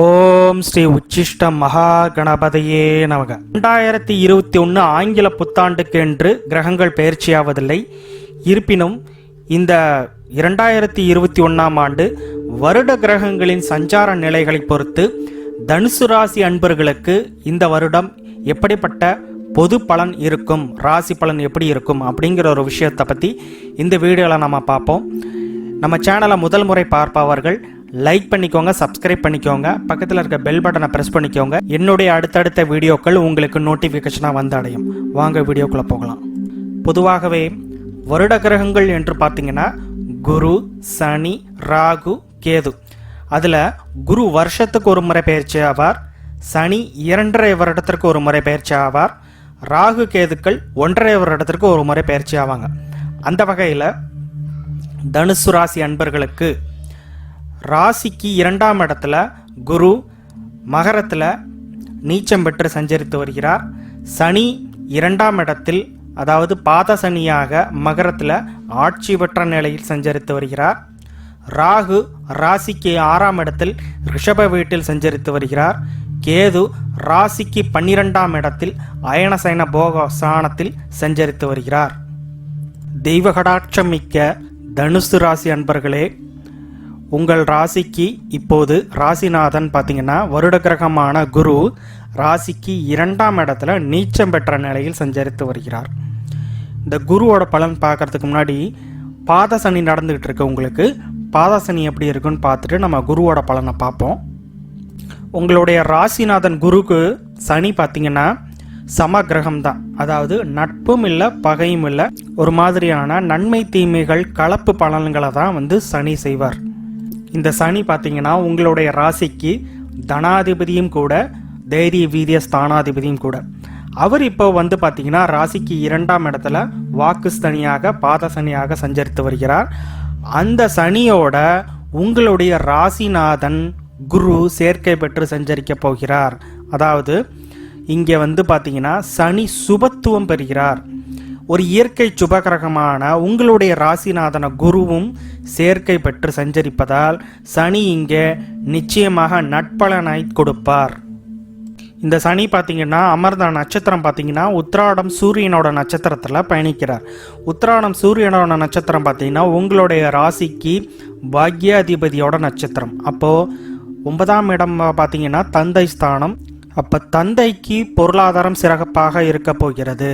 ஓம் ஸ்ரீ உச்சிஷ்ட மகா கணபதையே நமக. ரெண்டாயிரத்தி இருபத்தி ஒன்று ஆங்கில புத்தாண்டுக்கு என்று கிரகங்கள் பயிற்சியாவதில்லை இருப்பினும் இந்த இரண்டாயிரத்தி இருபத்தி ஒன்றாம் ஆண்டு வருட கிரகங்களின் சஞ்சார நிலைகளை பொறுத்து தனுசு ராசி அன்பர்களுக்கு இந்த வருடம் எப்படிப்பட்ட பொது பலன் இருக்கும் ராசி பலன் எப்படி இருக்கும் அப்படிங்கிற ஒரு விஷயத்தை பற்றி இந்த வீடியோவில் நம்ம பார்ப்போம். நம்ம சேனலை முதல் முறை பார்ப்பவர்கள் லைக் பண்ணிக்கோங்க சப்ஸ்கிரைப் பண்ணிக்கோங்க பக்கத்தில் இருக்க பெல் பட்டனை ப்ரெஸ் பண்ணிக்கோங்க. என்னுடைய அடுத்தடுத்த வீடியோக்கள் உங்களுக்கு நோட்டிஃபிகேஷனாக வந்து அடையும் வாங்க வீடியோக்குள்ளே போகலாம். பொதுவாகவே வருட கிரகங்கள் என்று பார்த்தீங்கன்னா குரு சனி ராகு கேது. அதில் குரு வருஷத்துக்கு ஒரு முறை பயிற்சி ஆவார் சனி இரண்டரை வருடத்திற்கு ஒரு முறை பயிற்சி ஆவார் ராகு கேதுக்கள் ஒன்றரை வருடத்திற்கு ஒரு முறை பயிற்சி ஆவாங்க. அந்த வகையில் தனுசு ராசி அன்பர்களுக்கு ராசிக்கு இரண்டாம் இடத்துல குரு மகரத்தில் நீச்சம் பெற்று சஞ்சரித்து வருகிறார். சனி இரண்டாம் இடத்தில் அதாவது பாத சனியாக மகரத்தில் ஆட்சி பெற்ற நிலையில் சஞ்சரித்து வருகிறார். ராகு ராசிக்கு ஆறாம் இடத்தில் ரிஷப வீட்டில் சஞ்சரித்து வருகிறார். கேது ராசிக்கு பன்னிரெண்டாம் இடத்தில் அயனசைன போக ஸ்தானத்தில் சஞ்சரித்து வருகிறார். தெய்வகடாட்சம் மிக்க தனுசு ராசி அன்பர்களே உங்கள் ராசிக்கு இப்போது ராசிநாதன் பார்த்தீங்கன்னா வருட கிரகமான குரு ராசிக்கு இரண்டாம் இடத்துல நீச்சம் பெற்ற நிலையில் சஞ்சரித்து வருகிறார். இந்த குருவோட பலன் பார்க்கறதுக்கு முன்னாடி பாத சனி நடந்துகிட்டு இருக்கு உங்களுக்கு. பாத சனி எப்படி இருக்குன்னு பார்த்துட்டு நம்ம குருவோட பலனை பார்ப்போம். உங்களுடைய ராசிநாதன் குருக்கு சனி பார்த்தீங்கன்னா சம கிரகம் தான் அதாவது நட்பும் இல்லை பகையும் இல்லை. ஒரு மாதிரியான நன்மை தீமைகள் கலப்பு பலன்களை தான் வந்து சனி செய்வார். இந்த சனி பார்த்தீங்கன்னா உங்களுடைய ராசிக்கு தனாதிபதியும் கூட தைரிய வீரிய ஸ்தானாதிபதியும் கூட. அவர் இப்போ வந்து பார்த்தீங்கன்னா ராசிக்கு இரண்டாம் இடத்துல வாக்குஸ்தனியாக பாதசனியாக சஞ்சரித்து வருகிறார். அந்த சனியோட உங்களுடைய ராசிநாதன் குரு சேர்க்கை பெற்று சஞ்சரிக்க போகிறார். அதாவது இங்கே வந்து பார்த்தீங்கன்னா சனி சுபத்துவம் பெறுகிறார். ஒரு இயற்கை சுபகிரகமான உங்களுடைய ராசிநாதன குருவும் சேர்க்கை பெற்று சஞ்சரிப்பதால் சனி இங்கே நிச்சயமாக நட்பலனாய் கொடுப்பார். இந்த சனி பார்த்தீங்கன்னா அமர்ந்த நட்சத்திரம் பார்த்தீங்கன்னா உத்திராடம் சூரியனோட நட்சத்திரத்தில் பயணிக்கிறார். உத்திராடம் சூரியனோட நட்சத்திரம் பார்த்தீங்கன்னா உங்களுடைய ராசிக்கு பாக்யாதிபதியோட நட்சத்திரம். அப்போது ஒன்பதாம் இடம் பார்த்தீங்கன்னா தந்தை ஸ்தானம். அப்போ தந்தைக்கு பொருளாதாரம் சிறப்பாக இருக்க போகிறது.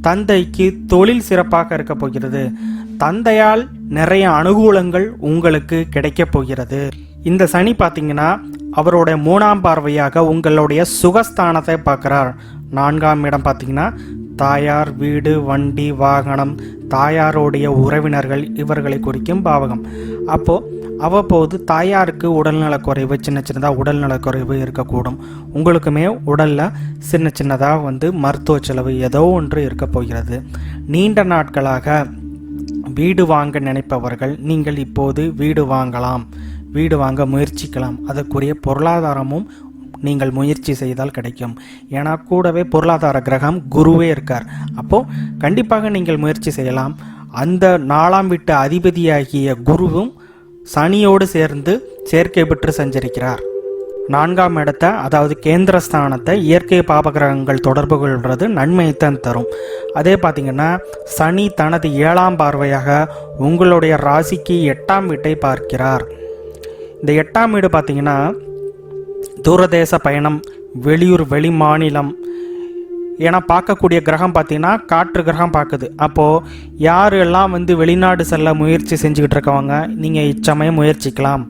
தந்தைக்கு தொழில் சிறப்பாக இருக்க போகிறது. தந்தையால் நிறைய அனுகூலங்கள் உங்களுக்கு கிடைக்கப் போகிறது. இந்த சனி பார்த்தீங்கன்னா அவருடைய மூணாம் பார்வையாக உங்களுடைய சுகஸ்தானத்தை பார்க்குறார். நான்காம் இடம் பார்த்தீங்கன்னா தாயார் வீடு வண்டி வாகனம் தாயாருடைய உறவினர்கள் இவர்களை குறிக்கும் பாவகம். அப்போது அவ்வப்போது தாயாருக்கு உடல்நலக்குறைவு சின்ன சின்னதாக உடல்நலக்குறைவு இருக்கக்கூடும். உங்களுக்குமே உடலில் சின்ன சின்னதாக வந்து மருத்துவ செலவு ஏதோ ஒன்று இருக்க போகிறது. நீண்ட நாட்களாக வீடு வாங்க நினைப்பவர்கள் நீங்கள் இப்போது வீடு வாங்கலாம் வீடு வாங்க முயற்சிக்கலாம். அதற்குரிய பொருளாதாரமும் நீங்கள் முயற்சி செய்தால் கிடைக்கும். ஏன்னா கூடவே பொருளாதார கிரகம் குருவே இருக்கார். அப்போது கண்டிப்பாக நீங்கள் முயற்சி செய்யலாம். அந்த நாலாம் வீட்டு அதிபதியாகிய குருவும் சனியோடு சேர்ந்து சேர்க்கை பெற்று சஞ்சரிக்கிறார். நான்காம் இடத்தை அதாவது கேந்திரஸ்தானத்தை இயற்கை பாபகிரகங்கள் தொடர்பு கொள்வது நன்மையைத்தான் தரும். அதே பார்த்திங்கன்னா சனி தனது ஏழாம் பார்வையாக உங்களுடைய ராசிக்கு எட்டாம் வீட்டை பார்க்கிறார். இந்த எட்டாம் வீடு பார்த்தீங்கன்னா தூரதேச பயணம் வெளியூர் வெளி மாநிலம் ஏன்னா பார்க்கக்கூடிய கிரகம் பார்த்தீங்கன்னா காற்று கிரகம் பார்க்குது. அப்போது யார் எல்லாம் வந்து வெளிநாடு செல்ல முயற்சி செஞ்சுக்கிட்டு இருக்கவங்க நீங்கள் இச்சமயம் முயற்சிக்கலாம்.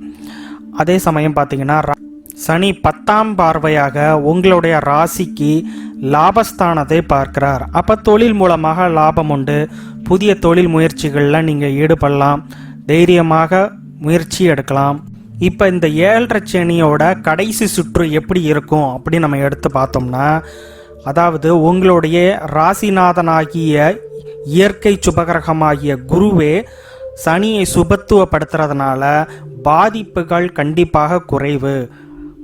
அதே சமயம் பார்த்தீங்கன்னா ரா- சனி பத்தாம் பார்வையாக உங்களுடைய ராசிக்கு லாபஸ்தானத்தை பார்க்கிறார். அப்போ தொழில் மூலமாக லாபம் உண்டு. புதிய தொழில் முயற்சிகளில் நீங்கள் ஈடுபடலாம். தைரியமாக முயற்சி எடுக்கலாம். இப்போ இந்த ஏழரை சனியோட கடைசி சுற்று எப்படி இருக்கும் அப்படின்னு நம்ம எடுத்து பார்த்தோம்னா அதாவது உங்களுடைய ராசிநாதனாகிய இயற்கை சுபகிரகமாகிய குருவே சனியை சுபத்துவப்படுத்துறதுனால பாதிப்புகள் கண்டிப்பாக குறைவு.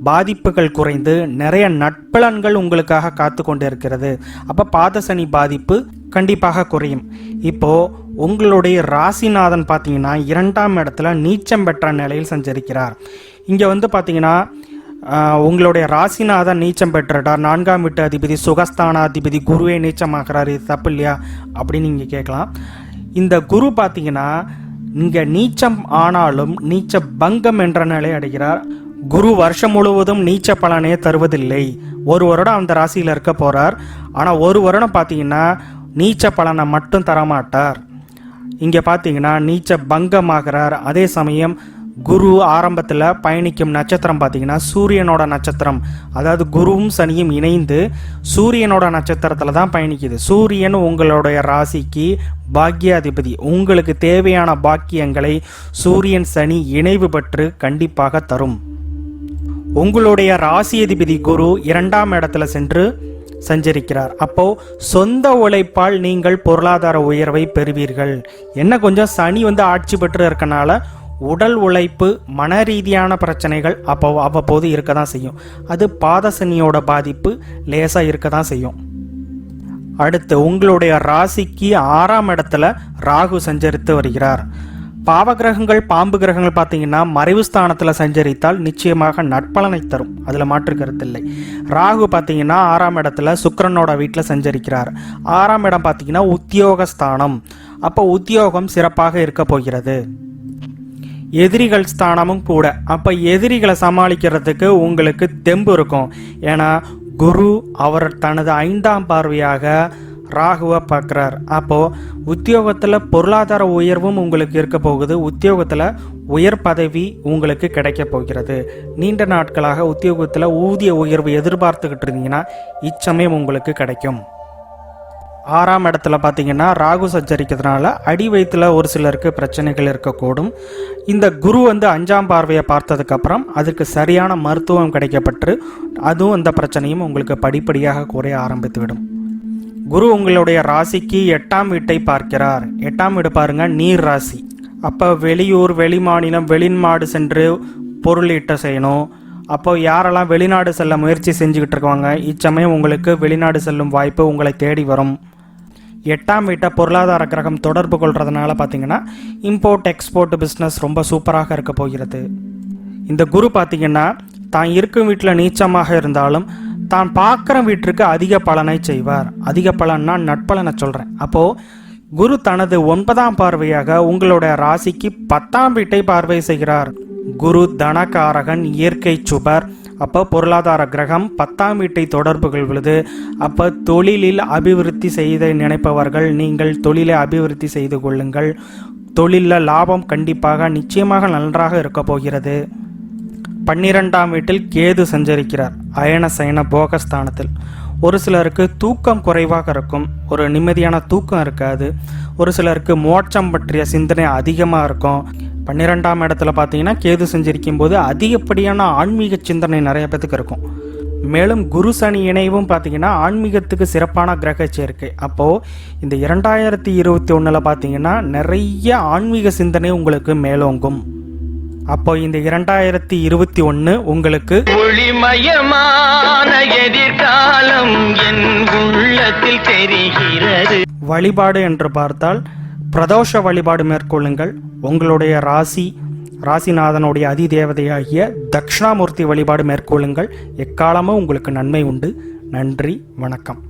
பாதிப்புகள் குறைந்து நிறைய நட்பலன்கள் உங்களுக்காக காத்து கொண்டு இருக்கிறது அப்போ பாத சனி பாதிப்பு கண்டிப்பாக குறையும். இப்போ உங்களுடைய ராசிநாதன் பார்த்தீங்கன்னா இரண்டாம் இடத்துல நீச்சம் பெற்ற நிலையில் சஞ்சரிக்கிறார். இங்கே வந்து பார்த்தீங்கன்னா உங்களுடைய ராசிநாதன் நீச்சம் பெற்றுட்டார். நான்காம் வீட்டு அதிபதி சுகஸ்தானாதிபதி குருவே நீச்சமாகிறார் இது தப்பு இல்லையா? அப்படின்னு நீங்கள் கேட்கலாம். இந்த குரு பார்த்தீங்கன்னா இங்கே நீச்சம் ஆனாலும் நீச்ச பங்கம் என்ற நிலை அடைகிறார். குரு வருஷம் முழுவதும் நீச்ச பலனே தருவதில்லை. ஒரு வருடம் அந்த ராசியில் இருக்க போகிறார் ஆனால் ஒரு வருடம் பார்த்தீங்கன்னா நீச்ச பலனை மட்டும் தரமாட்டார். இங்கே பார்த்தீங்கன்னா நீச்ச பங்கமாகிறார். அதே சமயம் குரு ஆரம்பத்தில் பயணிக்கும் நட்சத்திரம் பார்த்தீங்கன்னா சூரியனோட நட்சத்திரம். அதாவது குருவும் சனியும் இணைந்து சூரியனோட நட்சத்திரத்தில் தான் பயணிக்குது. சூரியன் உங்களுடைய ராசிக்கு பாக்கியாதிபதி உங்களுக்கு தேவையான பாக்கியங்களை சூரியன் சனி இணைவு பெற்று கண்டிப்பாக தரும். உங்களுடைய ராசி அதிபதி குரு இரண்டாம் இடத்துல சென்று சஞ்சரிக்கிறார். அப்போ சொந்த உழைப்பால் நீங்கள் பொருளாதார உயர்வை பெறுவீர்கள். என்ன கொஞ்சம் சனி வந்து ஆட்சி பெற்று இருக்கனால உடல் உழைப்பு மன ரீதியான பிரச்சனைகள் அப்போ அவ்வப்போது இருக்க தான் செய்யும். அது பாத சனியோட பாதிப்பு லேசாக இருக்க தான் செய்யும். அடுத்து உங்களுடைய ராசிக்கு ஆறாம் இடத்துல ராகு சஞ்சரித்து வருகிறார். பாவ கிரகங்கள் பாம்பு கிரகங்கள் பார்த்தீங்கன்னா மறைவு ஸ்தானத்தில் சஞ்சரித்தால் நிச்சயமாக நட்பலனை தரும். அதில் மாற்று கருத்தில்லை ராகு பார்த்தீங்கன்னா ஆறாம் இடத்துல சுக்கிரனோட வீட்டில் சஞ்சரிக்கிறார். ஆறாம் இடம் பார்த்தீங்கன்னா உத்தியோகஸ்தானம் அப்போ உத்தியோகம் சிறப்பாக இருக்க போகிறது. எதிரிகள் ஸ்தானமும் கூட. அப்போ எதிரிகளை சமாளிக்கிறதுக்கு உங்களுக்கு தெம்பு இருக்கும். ஏன்னா குரு அவர் தனது ஐந்தாம் பார்வையாக ராகுவை பார்க்குறார். அப்போது உத்தியோகத்தில் பொருளாதார உயர்வும் உங்களுக்கு இருக்க போகுது. உத்தியோகத்தில் உயர் பதவி உங்களுக்கு கிடைக்க போகிறது. நீண்ட நாட்களாக உத்தியோகத்தில் ஊதிய உயர்வு எதிர்பார்த்துக்கிட்டு இருந்தீங்கன்னா இச்சமயம் உங்களுக்கு கிடைக்கும். ஆறாம் இடத்துல பார்த்தீங்கன்னா ராகு சஞ்சரிக்கிறதுனால அடி வயிற்றுல ஒரு சிலருக்கு பிரச்சனைகள் இருக்கக்கூடும். இந்த குரு வந்து அஞ்சாம் பார்வையை பார்த்ததுக்கப்புறம் அதுக்கு சரியான மருத்துவம் கிடைக்கப்பட்டு அதுவும் அந்த பிரச்சனையும் உங்களுக்கு படிப்படியாக குறைய ஆரம்பித்துவிடும். குரு உங்களுடைய ராசிக்கு எட்டாம் வீட்டை பார்க்கிறார். எட்டாம் வீடு பாருங்க நீர் ராசி. அப்போ வெளியூர் வெளிமாநிலம் வெளிநாடு சென்று பொருள் ஈட்ட செய்யணும். அப்போ யாரெல்லாம் வெளிநாடு செல்ல முயற்சி செஞ்சுக்கிட்டு இருக்காங்க இச்சமயம் உங்களுக்கு வெளிநாடு செல்லும் வாய்ப்பு உங்களை தேடி வரும். எட்டாம் வீட்டை பொருளாதார கிரகம் தொடர்பு கொள்றதுனால பார்த்தீங்கன்னா இம்போர்ட் எக்ஸ்போர்ட் பிஸ்னஸ் ரொம்ப சூப்பராக இருக்க போகிறது. இந்த குரு பார்த்தீங்கன்னா தான் இருக்கும் வீட்டில் நீச்சமாக இருந்தாலும் தான் பார்க்குற வீட்டிற்கு அதிக பலனை செய்வார். அதிக பலன்னா நட்பலனை சொல்கிறேன் அப்போது குரு தனது ஒன்பதாம் பார்வையாக உங்களுடைய ராசிக்கு பத்தாம் வீட்டை பார்வை செய்கிறார். குரு தனகாரகன் இயற்கை சுபர். அப்போ பொருளாதார கிரகம் பத்தாம் வீட்டை தொடர்பு கொள்வது அப்போ தொழிலில் அபிவிருத்தி செய்த நினைப்பவர்கள் நீங்கள் தொழிலை அபிவிருத்தி செய்து கொள்ளுங்கள். தொழிலில் லாபம் கண்டிப்பாக நிச்சயமாக நன்றாக இருக்க போகிறது. பன்னிரெண்டாம் வீட்டில் கேது சஞ்சரிக்கிறார் அயன சயன போகஸ்தானத்தில். ஒரு சிலருக்கு தூக்கம் குறைவாக இருக்கும் ஒரு நிம்மதியான தூக்கம் இருக்காது ஒரு சிலருக்கு மோட்சம் பற்றிய சிந்தனை அதிகமாக இருக்கும். பன்னிரெண்டாம் இடத்துல பார்த்தீங்கன்னா கேது செஞ்சிருக்கும் போது அதிகப்படியான ஆன்மீக சிந்தனை நிறைய பேத்துக்கு இருக்கும். மேலும் குரு சனி இணைவும் பார்த்தீங்கன்னா ஆன்மீகத்துக்கு சிறப்பான கிரக சேர்க்கை. அப்போது இந்த இரண்டாயிரத்தி இருபத்தி ஒன்றில் பார்த்தீங்கன்னா நிறைய ஆன்மீக சிந்தனை உங்களுக்கு மேலோங்கும். அப்போ இந்த இரண்டாயிரத்தி இருபத்தி ஒன்று உங்களுக்கு ஒளிமயமான எதிர்காலம் என் உள்ளத்தில் தெரிகிறது. வழிபாடு என்று பார்த்தால் பிரதோஷ வழிபாடு மேற்கொள்ளுங்கள். உங்களுடைய ராசி ராசிநாதனுடைய அதிதேவதையாகிய தக்ஷணாமூர்த்தி வழிபாடு மேற்கொள்ளுங்கள். எக்காலமும் உங்களுக்கு நன்மை உண்டு. நன்றி வணக்கம்.